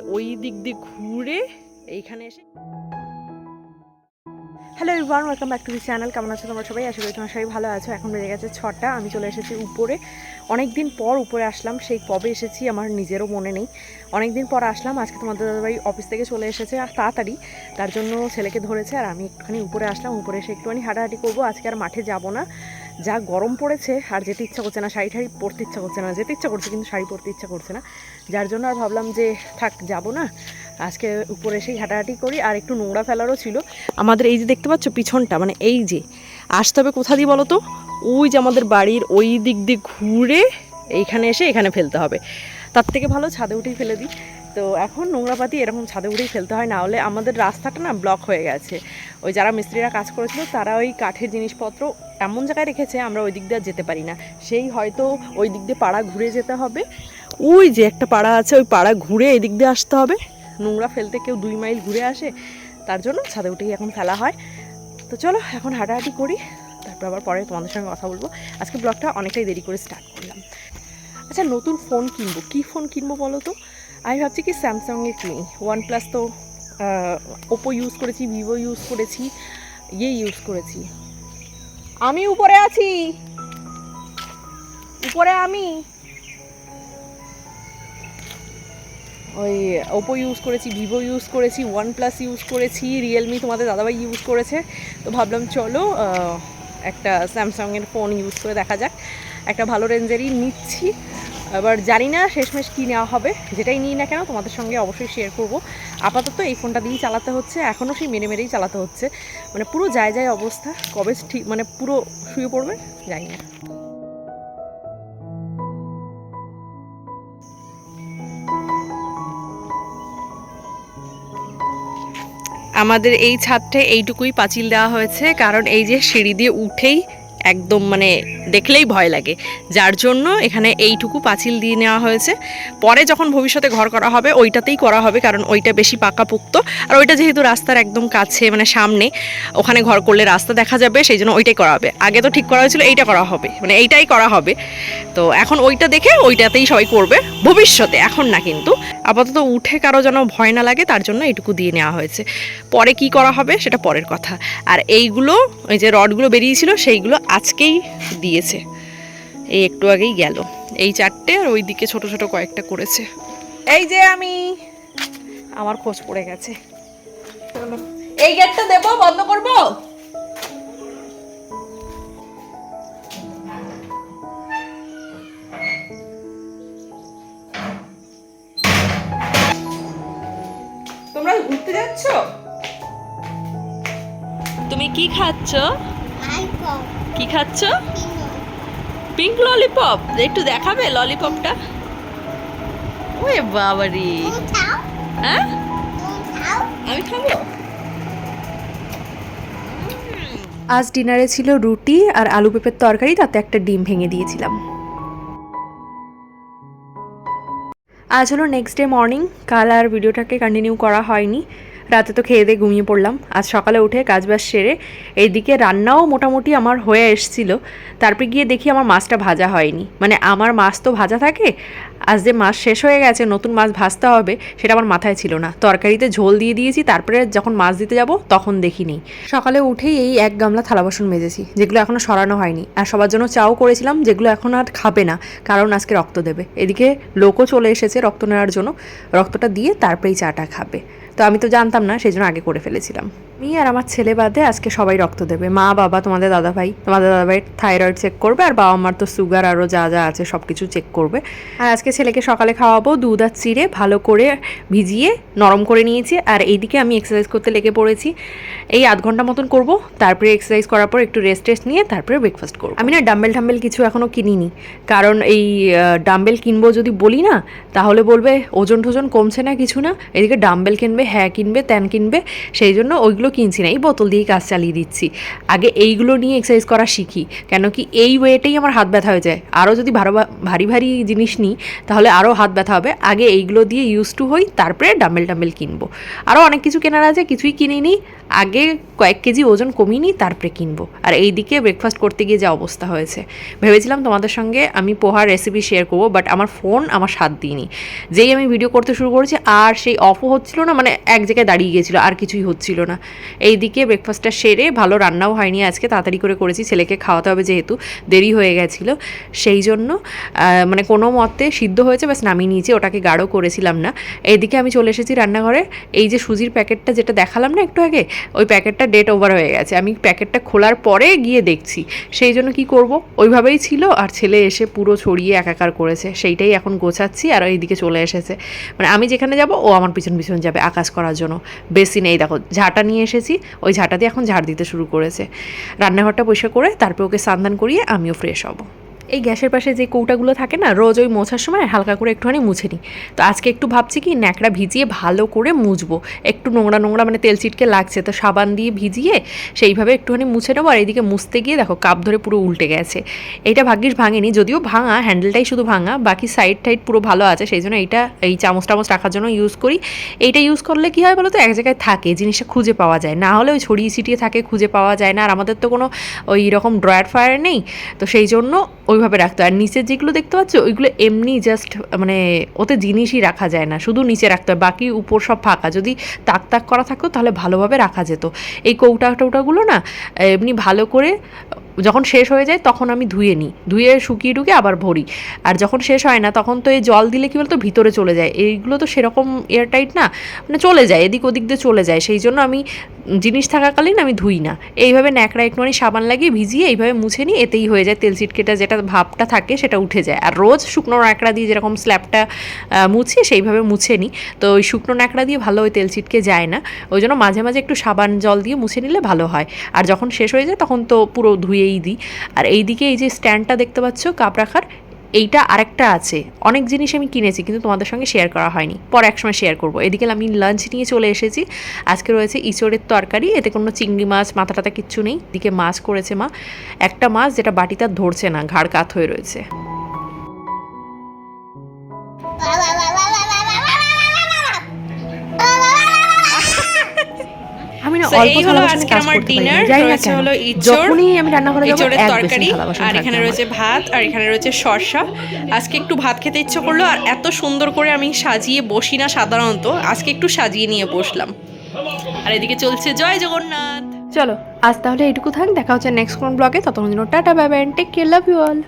ওই দিক দিয়ে ঘুরে এইখানে এসে hello Evan welcome back to the channel কেমন আছো তোমরা সবাই? আশা করি তোমরা সবাই ভালো আছো। এখন বেজে গেছে ছটা। আমি চলে এসেছি উপরে। অনেক দিন পর উপরে আসলাম। সেই কবে এসেছি আমার নিজেরও মনে নেই। অনেক দিন পর আসলাম। আজকে তোমাদের দাদাভাই অফিস থেকে চলে এসেছে, আর তাড়াতাড়ি। তার জন্য ছেলেকে ধরেছে, আর আমি একটুখানি উপরে আসলাম। উপরে এসে একটুখানি হাঁটাহাঁটি করব। আজকে আর মাঠে যাব না। যা গরম পড়েছে আর যেতে ইচ্ছা করছে না, শাড়ি ঠাড়ি পরতে ইচ্ছা করছে না, যেতে ইচ্ছা করছে কিন্তু শাড়ি পরতে ইচ্ছা করছে না। যার জন্য আর ভাবলাম যে, থাক, যাব না। আজকে উপরে এসেই হাঁটাহাঁটি করি আর একটু নোংরা ফেলারও ছিল। আমাদের এই যে দেখতে পাচ্ছ পিছনটা মানে এই যে, আসতে হবে কোথা দিয়ে বলো তো? ওই যে আমাদের বাড়ির ওই দিক দিয়ে ঘুরে এইখানে এসে এখানে ফেলতে হবে। তার থেকে ভালো ছাদে উঠেই ফেলে দিই। তো এখন নোংরা নোংরাপাতি এরকম ছাদে উঠেই ফেলতে হয় না হলে আমাদের রাস্তাটা না ব্লক হয়ে গেছে। ওই যারা মিস্ত্রিরা কাজ করেছিল, তারা ওই কাঠের জিনিসপত্র এমন জায়গায় রেখেছে, আমরা ওই দিক দিয়ে যেতে পারি না। সেই হয়তো ওই দিক দিয়ে পাড়া ঘুরে যেতে হবে। ওই যে একটা পাড়া আছে, ওই পাড়া ঘুরে এই দিক দিয়ে আসতে হবে। নোংরা ফেলতে কেউ দুই মাইল ঘুরে আসে, তার জন্য ছাদে উঠেই এখন ফেলা হয়। তো চলো, এখন হাঁটাহাঁটি করি, তারপর আবার পরে তোমাদের সঙ্গে কথা বলব। আজকে ব্লগটা অনেকটাই দেরি করে স্টার্ট করলাম। আচ্ছা নতুন ফোন কিনবো। কী ফোন কিনবো বলো তো? আমি ভাবছি কি স্যামসাংয়ের কিনি। ওয়ান প্লাস তো ওপো ইউজ করেছি ভিভো ইউজ করেছি ইয়ে ইউজ করেছি। আমি উপরে আছি। উপরে আমি। ওই ওপো ইউজ করেছি ভিভো ইউজ করেছি ওয়ান প্লাস ইউজ করেছি রিয়েলমি তোমাদের দাদাভাই ইউজ করেছে। তো ভাবলাম চলো একটা স্যামসাংয়ের ফোন ইউজ করে দেখা যাক। একটা ভালো রেঞ্জেরই নিচ্ছি। এবার জানি না শেষমেশ কী নেওয়া হবে, যেটাই নিই না কেন তোমাদের সঙ্গে অবশ্যই শেয়ার করব। আপাতত এই ফোনটা দিয়েই চালাতে হচ্ছে, এখনও সেই মেরে মেরেই চালাতে হচ্ছে। মানে পুরো যায় যায় অবস্থা, কবে ঠিক মানে পুরো শুয়ে পড়বে জানি না। আমাদের এই ছাদটায় এইটুকুই পাঁচিল দেওয়া হয়েছে, কারণ এই যে সিঁড়ি দিয়ে উঠেই একদম মানে দেখলেই ভয় লাগে। যার জন্য এখানে এইটুকু পাঁচিল দিয়ে নেওয়া হয়েছে। পরে যখন ভবিষ্যতে ঘর করা হবে, ওইটাতেই করা হবে, কারণ ওইটা বেশি পাকা পাকাপোক্ত। আর ওইটা যেহেতু রাস্তার একদম কাছে মানে সামনে, ওখানে ঘর করলে রাস্তা দেখা যাবে, সেই জন্য ওইটাই করা হবে। আগে তো ঠিক করা হয়েছিল, এইটা করা হবে মানে এইটাই করা হবে। তো এখন ওইটা দেখে ওইটাতেই সবাই করবে, ভবিষ্যতে, এখন না কিন্তু। আপাতত উঠে কারও যেন ভয় না লাগে, তার জন্য এটুকু দিয়ে নেওয়া হয়েছে। পরে কি করা হবে সেটা পরের কথা। আর এইগুলো ওই যে রডগুলো বেরিয়েছিল, সেইগুলো আজকেই দিয়েছে। এই একটু আগেই গেল। এই চারটে আর ওই দিকে ছোট ছোট কয়েকটা করেছে। এই যে আমি, আমার খোঁজ পড়ে গেছে। এই গেটটা দেবো, বন্ধ করব? যাচ্ছ তুমি কি খাচ্ছ? কি খাচ্ছ? পিঙ্ক ললিপপ একটু দেখাবে ললিপপটা ওরে বাবারি। হ্যাঁ? আমি খাব। আজ ডিনারে ছিল রুটি আর আলু পেঁপের তরকারি তাতে একটা ডিম ভেঙে দিয়েছিলাম। আজ হলো নেক্সট ডে মর্নিং কাল আর ভিডিওটাকে কন্টিনিউ করা হয়নি। রাতে তো খেয়ে দিয়ে ঘুমিয়ে পড়লাম। আজ সকালে উঠে কাজবাজ সেরে এইদিকে রান্নাও মোটামুটি আমার হয়ে এসছিল। তারপরে গিয়ে দেখি আমার মাছটা ভাজা হয়নি। মানে আমার মাছ তো ভাজা থাকে, আজ যে মাছ শেষ হয়ে গেছে, নতুন মাছ ভাজতে হবে, সেটা আমার মাথায় ছিল না। তরকারিতে ঝোল দিয়ে দিয়েছি, তারপরে যখন মাছ দিতে যাব, তখন দেখি নেই সকালে উঠেই এই এক গামলা থালা বাসন মেজেছি, যেগুলো এখনও সরানো হয়নি। আর সবার জন্য চাও করেছিলাম, যেগুলো এখন আর খাবে না, কারণ আজকে রক্ত দেবে। এদিকে লোকও চলে এসেছে রক্ত নেওয়ার জন্য। রক্তটা দিয়ে তারপরেই চাটা খাবে। তো আমি তো জানতাম না সেই জন্য আগে করে ফেলেছিলাম। আমি আর আমার ছেলে বাদে আজকে সবাই রক্ত দেবে। মা, বাবা, তোমাদের দাদা ভাই তোমাদের দাদা ভাইয়ের থাইরয়েড চেক করবে, আর বাবা মার তো সুগার আরও যা যা আছে সব কিছু চেক করবে। আর আজকে ছেলেকে সকালে খাওয়াবো, দুধ আর চিড়ে ভালো করে ভিজিয়ে নরম করে নিয়েছি, আর এইদিকে আমি এক্সারসাইজ করতে লেগে পড়েছি। এই আধ ঘণ্টা মতন করব, তারপরে এক্সারসাইজ করার পর একটু রেস্ট টেস্ট নিয়ে তারপরে ব্রেকফাস্ট করব। আমি না ডাম্বেল ঠাম্বেল কিছু এখনও কিনিনি, কারণ এই ডাম্বেল কিনবো যদি বলি না, তাহলে বলবে ওজন টোজন কমছে না কিছু না, এদিকে ডাম্বেল কিনবে হ্যাঁ কিনবে, ত্যান কিনবে, সেই জন্য ওইগুলো কিনছি না। এই বোতল দিয়েই কাজ চালিয়ে দিচ্ছি। আগে এইগুলো নিয়ে এক্সারসাইজ করা শিখি, কেন কি এই ওয়েটেই আমার হাত ব্যথা হয়ে যায়। আরও যদি ভারো ভারী ভারী জিনিস নিই, তাহলে আরও হাত ব্যথা হবে। আগে এইগুলো দিয়ে ইউজ টু হই, তারপরে ডাম্বেল টাম্বেল কিনবো। আরও অনেক কিছু কেনার আছে, কিছুই কিনিনি আগে কয়েক কেজি ওজন কমিয়ে নিই, তারপরে কিনবো। আর এই দিকে ব্রেকফাস্ট করতে গিয়ে যা অবস্থা হয়েছে। ভেবেছিলাম তোমাদের সঙ্গে আমি পোহার রেসিপি শেয়ার করব বাট আমার ফোন আমার সাথ দিইনি। যেই আমি ভিডিও করতে শুরু করেছি, আর সেই অফও হচ্ছিল না মানে এক জায়গায় দাঁড়িয়ে গিয়েছিল, আর কিছুই হচ্ছিল না। এই দিকে ব্রেকফাস্টটা সেরে ভালো রান্নাও হয়নি আজকে, তাড়াতাড়ি করে করেছি, ছেলেকে খাওয়াতে হবে যেহেতু দেরি হয়ে গেছিল। সেই জন্য মানে কোনো মতে সিদ্ধ হয়েছে, ব্যাস নামিয়ে নিয়েছি, ওটাকে গাঢ় করেছিলাম না। এইদিকে আমি চলে এসেছি রান্নাঘরে, এই যে সুজির প্যাকেটটা যেটা দেখালাম না একটু আগে, ওই প্যাকেটটা ডেট ওভার হয়ে গেছে। আমি প্যাকেটটা খোলার পরে গিয়ে দেখছি, সেই জন্য কি করব? ওইভাবেই ছিল, আর ছেলে এসে পুরো ছড়িয়ে একাকার করেছে। সেইটাই এখন গোছাচ্ছি, আর এইদিকে চলে এসেছে। মানে আমি যেখানে যাব, ও আমার পিছন পিছন যাবে আকাশ করার জন্য। বেশি নেই। দেখো, ঝাঁটা নিয়ে এসেছি। ওই ঝাঁটা দিয়ে এখন ঝাড় দিতে শুরু করেছে। রান্নাঘরটা পয়সা করে তারপর ওকে সান্দান করিয়ে আমিও ফ্রেশ হব। এই গ্যাসের পাশে যে কৌটাগুলো থাকে না, রোজ ওই মোছার সময় হালকা করে একটুখানি মুছে নিই। তো আজকে একটু ভাবছি কি, ন্যাকড়া ভিজিয়ে ভালো করে মুছবো। একটু নোংরা নোংরা মানে তেল ছিটকে লাগছে, তো সাবান দিয়ে ভিজিয়ে সেইভাবে একটুখানি মুছে নেব। আর এইদিকে মুছতে গিয়ে দেখো, কাপ ধরে পুরো উল্টে গেছে। এইটা ভাগ্যিস ভাঙেনি, যদিও ভাঙা, হ্যান্ডেলটাই শুধু ভাঙা, বাকি সাইড টাইড পুরো ভালো আছে। সেই জন্য এইটা, এই চামচ টামচ রাখার জন্য ইউজ করি। এইটা ইউজ করলে কি হয় বলো তো এক জায়গায় থাকে, জিনিসটা খুঁজে পাওয়া যায়। না হলে ওই ছড়িয়ে ছিটিয়ে থাকে, খুঁজে পাওয়া যায় না। আর আমাদের তো কোনো ওই রকম ড্রয়ার ফায়ার নেই। তো সেই জন্য ওইভাবে রাখতে। আর নিচে যেগুলো দেখতে পাচ্ছ, ওইগুলো এমনি জাস্ট মানে ওতে জিনিসই রাখা যায় না। শুধু নিচে রাখতে হয়, বাকি উপর সব ফাঁকা। যদি তাক তাক করা থাকতো, তাহলে ভালোভাবে রাখা যেত। এই কৌটা টৌটাগুলো না, এমনি ভালো করে যখন শেষ হয়ে যায়, তখন আমি ধুয়ে নিই। ধুয়ে শুকিয়ে টুকে আবার ভরি। আর যখন শেষ হয় না, তখন তো এই জল দিলে কি বলতো, ভিতরে চলে যায়। এইগুলো তো সেরকম এয়ারটাইট না মানে চলে যায়, এদিক ওদিক দিয়ে চলে যায়। সেই জন্য আমি জিনিস থাকাকালীন আমি ধুই না। এইভাবে ন্যাকড়া একটুখানি সাবান লাগিয়ে ভিজিয়ে এইভাবে মুছে নিই এতেই হয়ে যায়, তেল চিটকেটা যেটা ভাবটা থাকে সেটা উঠে যায়। আর রোজ শুকনো ন্যাকড়া দিয়ে যেরকম স্ল্যাবটা মুছি সেইভাবে মুছে নিই তো ওই শুকনো ন্যাকড়া দিয়ে ভালো ওই তেল চিটকে যায় না। ওই জন্য মাঝে মাঝে একটু সাবান জল দিয়ে মুছে নিলে ভালো হয়। আর যখন শেষ হয়ে যায় তখন তো পুরো ধুয়েই দিই। আর এইদিকে এই যে স্ট্যান্ডটা দেখতে পাচ্ছ কাপ রাখার এইটা আরেকটা আছে। অনেক জিনিস আমি কিনেছি কিন্তু তোমাদের সঙ্গে শেয়ার করা হয়নি। পরে একসময় শেয়ার করব। এদিকে আমি লাঞ্চ নিয়ে চলে এসেছি। আজকে রয়েছে ইঁচড়ের তরকারি। এতে কোনো চিংড়ি মাছ, মাথা টাথা কিচ্ছু নেই। এদিকে মাছ করেছে মা। একটা মাছ যেটা আর ধরছে না, ঘাড় কাত হয়ে রয়েছে। অল্প হলো থালা বাসনে আজকে কাজ আমার করতে পারি না। না রয়েছে কেন। হলো যখনই আমি রান্না করে যাব এক তরকারি আর এখানে রয়েছে ভাত আর এখানে রয়েছে শসা আজকে একটু ভাত খেতে ইচ্ছে করল আর এত সুন্দর করে আমি সাজিয়ে বসি না সাধারণত আজকে একটু সাজিয়ে নিয়ে বসলাম আর এদিকে চলছে জয় জগন্নাথ চলো আজ তাহলে এইটুকু থাক দেখা হচ্ছে নেক্সট কোন ব্লগে ততক্ষণ জন্য tata bye bye take care love you all